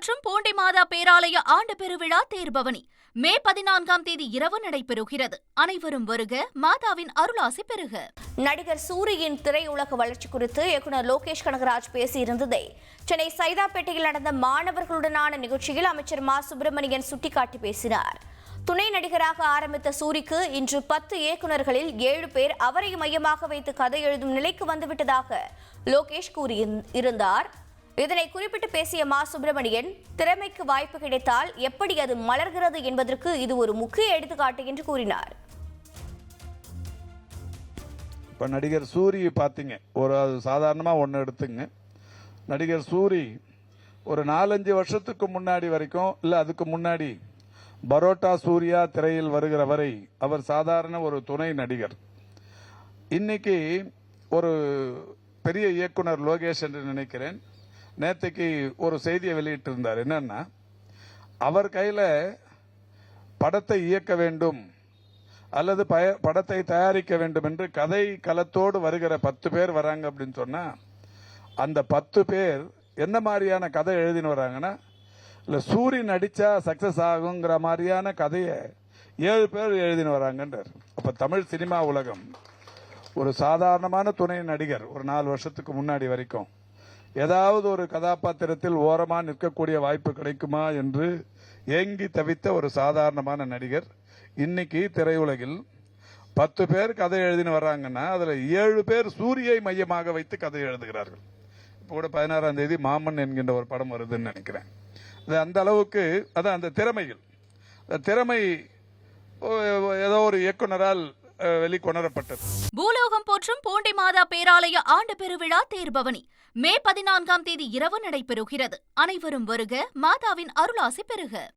போற்றும் பூண்டி மாதா பேராலய ஆண்டு பெருவிழா தேர்பவனி. மே பதினான்காம் தேதி இரவு நடைபெறுகிறது. அனைவரும் வருக மாதாவின் அருளாசி பெறுக. நடிகர் சூரியின் திரையுலக வளர்ச்சி குறித்து இயக்குனர் லோகேஷ் கனகராஜ் பேசியிருந்ததை. சென்னை சைதாப்பேட்டையில் நடந்த மாணவர்களுடனான நிகழ்ச்சியில் அமைச்சர் மா. சுப்பிரமணியன் சுட்டிக்காட்டி பேசினார். துணை நடிகராக ஆரம்பித்த சூரிக்கு இன்று பத்து இயக்குனர்களில் ஏழு பேர் அவரை மையமாக வைத்து கதை எழுதும் நிலைக்கு வந்துவிட்டதாக லோகேஷ் கூறியிருந்தார் இதனை குறிப்பிட்டு பேசிய மா. சுப்பிரமணியன் திறமைக்கு வாய்ப்பு கிடைத்தால் எப்படி அது மலர்கிறது என்பதற்கு இது ஒரு முக்கிய எடுத்துக்காட்டு என்று கூறினார். இப்போ நடிகர் சூரி பார்த்தீங்க ஒரு அது சாதாரணமாக ஒன்று எடுத்துங்க. நடிகர் சூரி ஒரு நாலஞ்சு வருஷத்துக்கு முன்னாடி வரைக்கும் இல்லை அதுக்கு முன்னாடி பரோட்டா சூர்யா திரையில் வருகிற வரை அவர் சாதாரண ஒரு துணை நடிகர். இன்னைக்கு ஒரு பெரிய இயக்குனர் லோகேஷ் என்று நினைக்கிறேன். நேற்றுக்கு ஒரு செய்தியை வெளியிட்டிருந்தார். என்னன்னா அவர் கையில் படத்தை இயக்க வேண்டும் அல்லது பய- படத்தை தயாரிக்க வேண்டும் என்று கதை களத்தோடு வருகிற பத்து பேர் வராங்க அப்படின்னு சொன்னா அந்த பத்து பேர் என்ன மாதிரியான கதை எழுதின்னு வராங்கன்னா இல்ல சூரியன் நடிச்சா சக்சஸ் ஆகுங்கிற மாதிரியான கதையை ஏழு பேர் எழுதின்னு வராங்கன்றார். அப்ப தமிழ் சினிமா உலகம் ஒரு சாதாரணமான துணை நடிகர் ஒரு நாலு வருஷத்துக்கு முன்னாடி வரைக்கும் ஏதாவது ஒரு கதாபாத்திரத்தில் ஓரமாக நிற்கக்கூடிய வாய்ப்பு கிடைக்குமா என்று ஏங்கி தவித்த ஒரு சாதாரணமான நடிகர் இன்னைக்கு திரையுலகில் பத்து பேர் கதை எழுதின்னு வர்றாங்கன்னா அதில் ஏழு பேர் சூரியை மையமாக வைத்து கதை எழுதுகிறார்கள். இப்போ கூட பதினாறாம் தேதி மாமன் என்கின்ற ஒரு படம் வருதுன்னு நினைக்கிறேன். அது அந்த அளவுக்கு அதான் அந்த திறமைகள் அந்த திறமை ஏதோ ஒரு இயக்குனரால் வெளிக்கொணரப்பட்டது பூலோகம் போற்றும் பூண்டி மாதா பேராலய ஆண்டு பெருவிழா தேர்பவனி. மே பதினான்காம் தேதி இரவு நடைபெறுகிறது. அனைவரும் வருக மாதாவின் அருளாசி பெறுக.